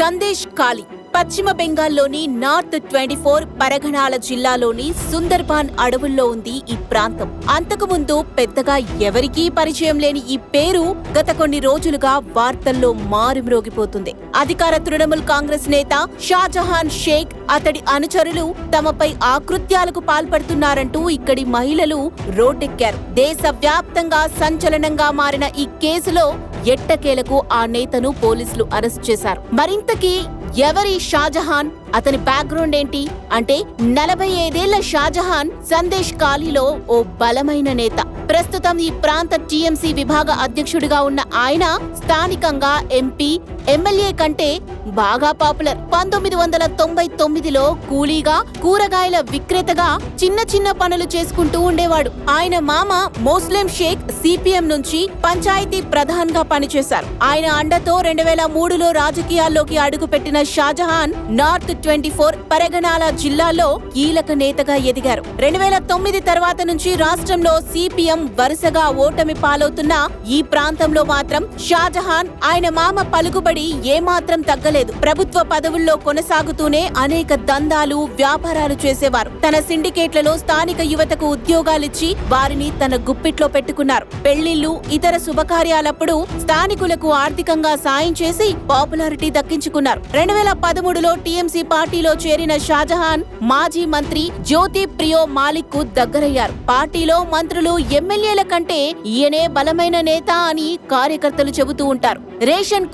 సందేశ్ కాలి పశ్చిమ బెంగాల్లోని north twenty four పరగణాల జిల్లాలోని సుందర్బాన్ అడవుల్లో ఉంది ఈ ప్రాంతం. అంతకుముందు పెద్దగా ఎవరికీ పరిచయం లేని ఈ పేరు గత కొన్ని రోజులుగా వార్తల్లో మారుమ్రోగిపోతుంది. అధికార తృణమూల్ కాంగ్రెస్ నేత షాజహాన్ షేక్ అతడి అనుచరులు తమపై ఆకృత్యాలకు పాల్పడుతున్నారంటూ ఇక్కడి మహిళలు రోడ్డెక్కారు. దేశవ్యాప్తంగా సంచలనంగా మారిన ఈ కేసులో ఎట్టకేలకు ఆ నేతను పోలీసులు అరెస్ట్ చేశారు. మరింతకీ ఎవరి షాజహాన్? అతని బ్యాక్గ్రౌండ్ ఏంటి? అంటే నలభై ఐదేళ్ళ షాజహాన్ సందేశ్ కాలీలో ఓ బలమైన నేత. ప్రస్తుతం ఈ ప్రాంత టీఎంసీ విభాగ అధ్యక్షుడిగా ఉన్న ఆయన స్థానికంగా ఎంపీ ఎమ్మెల్యే కంటే బాగా పాపులర్. పంతొమ్మిది వందల తొంభై తొమ్మిదిలో కూలీగా కూరగాయల విక్రేతగా చిన్న చిన్న పనులు చేసుకుంటూ ఉండేవాడు. ఆయన మామ మోస్లెం షేక్ సిపిఎం నుంచి పంచాయతీ ప్రధాన్గా పనిచేశారు. ఆయన అండతో రెండు వేల మూడులో రాజకీయాల్లోకి అడుగుపెట్టిన షాజహాన్ నార్త్ ట్వంటీ ఫోర్ పరగణాల జిల్లాలో కీలక నేతగా ఎదిగారు. రెండు వేల తొమ్మిది తర్వాత నుంచి రాష్ట్రంలో సిపిఎం వరుసగా ఓటమి పాలవుతున్న ఈ ప్రాంతంలో మాత్రం షాజహాన్ ఆయన మామ పలుకుబడి ఏమాత్రం తగ్గలేదు. ప్రభుత్వ పదవుల్లో కొనసాగుతూనే అనేక దందాలు వ్యాపారాలు చేసేవారు. తన సిండికేట్లలో స్థానిక యువతకు ఉద్యోగాలిచ్చి వారిని తన గుప్పిట్లో పెట్టుకున్నారు. పెళ్ళిళ్ళు ఇతర శుభకార్యాలప్పుడు స్థానికులకు ఆర్థికంగా సాయం చేసి పాపులారిటీ దక్కించుకున్నారు. రెండు వేల పదమూడులో టీఎంసీ పార్టీలో చేరిన షాజహాన్ మాజీ మంత్రి జ్యోతి ప్రియో మాలిక్కు దగ్గరయ్యారు. పార్టీలో మంత్రులు ఎమ్మెల్యేల కంటే ఈయనే బలమైన నేత అని కార్యకర్తలు చెబుతూ ఉంటారు. రేషన్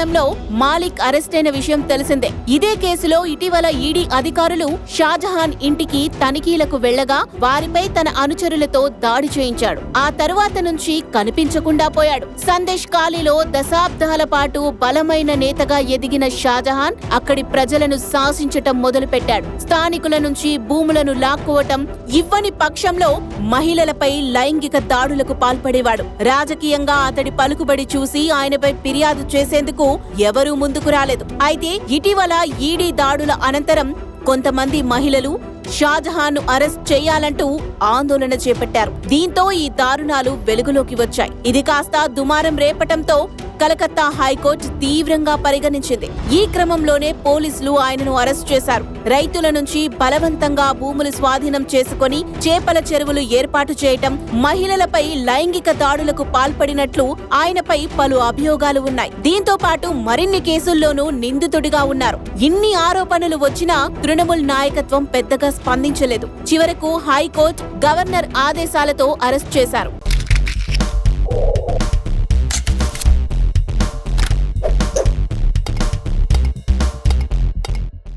కుంభకోణంలో మాలిక్ అరెస్ట్ అయిన విషయం తెలిసిందే. ఇదే కేసులో ఇటీవల ఈడీ అధికారులు షాజహాన్ ఇంటికి తనిఖీలకు వెళ్ళగా వారిపై తన అనుచరులతో దాడి చేయించాడు. ఆ తరువాత నుంచి కనిపించకుండా పోయాడు. సందేశ్ ఖాళీలో దశాబ్దాల పాటు బలమైన నేతగా ఎదిగిన షాజహాన్ అక్కడి ప్రజలను శాసించటం మొదలుపెట్టాడు. స్థానికుల నుంచి భూములను లాక్కోవటం ఇవ్వని పక్షంలో మహిళలపై లైంగిక దాడులకు పాల్పడేవాడు. రాజకీయంగా అతడి పలుకుబడి చూసి ఆయనపై ఫిర్యాదు చేసేందుకు ఎవరూ ముందుకు రాలేదు. అయితే ఇటీవల ఈడీ దాడుల అనంతరం కొంతమంది మహిళలు షాజహాన్ను అరెస్ట్ చేయాలంటూ ఆందోళన చేపట్టారు. దీంతో ఈ దారుణాలు వెలుగులోకి వచ్చాయి. ఇది కాస్త దుమారం రేపటంతో కలకత్తా హైకోర్టు తీవ్రంగా పరిగణించింది. ఈ క్రమంలోనే పోలీసులు ఆయనను అరెస్ట్ చేశారు. రైతుల నుంచి బలవంతంగా భూములు స్వాధీనం చేసుకొని చేపల చెరువులు ఏర్పాటు చేయటం మహిళలపై లైంగిక దాడులకు పాల్పడినట్లు ఆయనపై పలు అభియోగాలు ఉన్నాయి. దీంతో పాటు మరిన్ని కేసుల్లోనూ నిందితుడిగా ఉన్నారు. ఇన్ని ఆరోపణలు వచ్చినా తృణమూల్ నాయకత్వం పెద్దగా స్పందించలేదు. చివరకు హైకోర్టు గవర్నర్ ఆదేశాలతో అరెస్ట్ చేశారు.